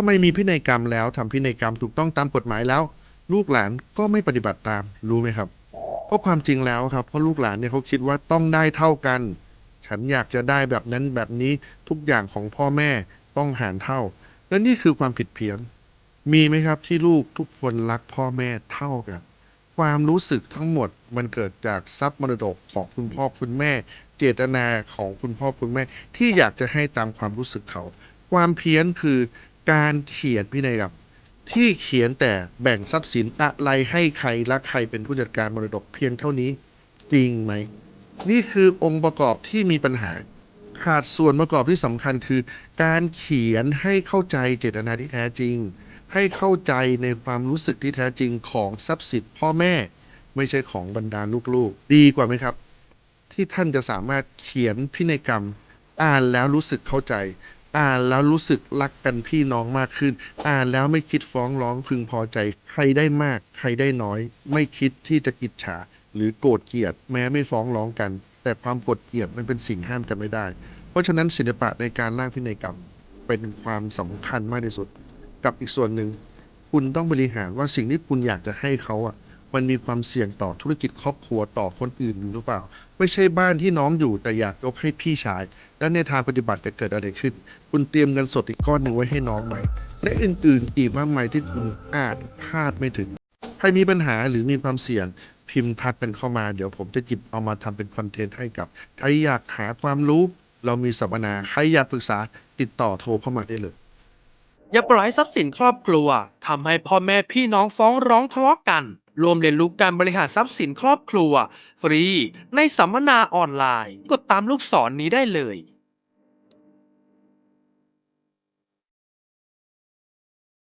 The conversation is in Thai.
ทำไมมีพินัยกรรมแล้วทำพินัยกรรมถูกต้องตามกฎหมายแล้ว ลูกหลานก็ไม่ปฏิบัติตามรู้ไหมครับเพราะความจริงแล้วครับเพราะลูกหลานเนี่ยเขาคิดว่าต้องได้เท่ากัน ฉันอยากจะได้แบบนั้นแบบนี้ทุกอย่างของพ่อแม่ต้องหารเท่า และนี่คือความผิดเพี้ยนมีไหมครับที่ลูกทุกคนรักพ่อแม่เท่ากัน ความรู้สึกทั้งหมดมันเกิดจากทรัพย์มรดกของคุณพ่อคุณแม่ เจตนาของคุณพ่อคุณแม่ที่อยากจะให้ตามความรู้สึกเขา ความเพี้ยนคือ การเขียนพินัยกรรมที่เขียนแต่แบ่งทรัพย์สินอะไรให้ใครและใครเป็นผู้จัดการมรดกเพียงเท่านี้จริงไหม นี่คือองค์ประกอบที่มีปัญหา ขาดส่วนประกอบที่สำคัญคือ การเขียนให้เข้าใจเจตนาที่แท้จริง ให้เข้าใจในความรู้สึกที่แท้จริงของทรัพย์สินพ่อแม่ ไม่ใช่ของบรรดาลูกๆ ดีกว่าไหมครับ ที่ท่านจะสามารถเขียนพินัยกรรม อ่านแล้วรู้สึกเข้าใจ อ่านแล้วรู้สึกรักกันพี่น้องมากขึ้น อ่านแล้วไม่คิดฟ้องร้องพึงพอใจ ใครได้มาก ใครได้น้อย ไม่คิดที่จะกิจฉา หรือโกรธเกลียด แม้ไม่ฟ้องร้องกัน แต่ความโกรธเกลียดมันเป็นสิ่งห้ามกันไม่ได้ เพราะฉะนั้นศิลปะในการร่างพินัยกรรมเป็นความสำคัญมากที่สุด กับอีกส่วนหนึ่ง คุณต้องบริหารว่าสิ่งที่คุณอยากจะให้เขาอะมันมีความเสี่ยงต่อธุรกิจครอบครัวต่อคนอื่นหรือเปล่า ไม่ใช่บ้านที่น้องอยู่แต่อยากยกให้พี่ชาย และในทางปฏิบัติจะเกิดอะไรขึ้น คุณเตรียมเงินสดอีกก้อนหนึ่งไว้ให้น้องไหม และอื่นๆอีกมากมายที่คุณอาจคาดไม่ถึง ใครมีปัญหาหรือมีความเสี่ยงพิมพ์ทักกันเข้ามาเดี๋ยวผมจะหยิบเอามาทำเป็นคอนเทนต์ให้กับ ใครอยากหาความรู้เรามีสัมมนา ใครอยากปรึกษาติดต่อโทรเข้ามาได้เลย อย่าปล่อยทรัพย์สินครอบครัวทำให้พ่อแม่พี่น้องฟ้องร้องทะเลาะกัน รวมเรียนรู้การบริหารทรัพย์สินครอบครัว ฟรี ในสัมมนาออนไลน์ กดตามลูกศรนนี้ได้เลย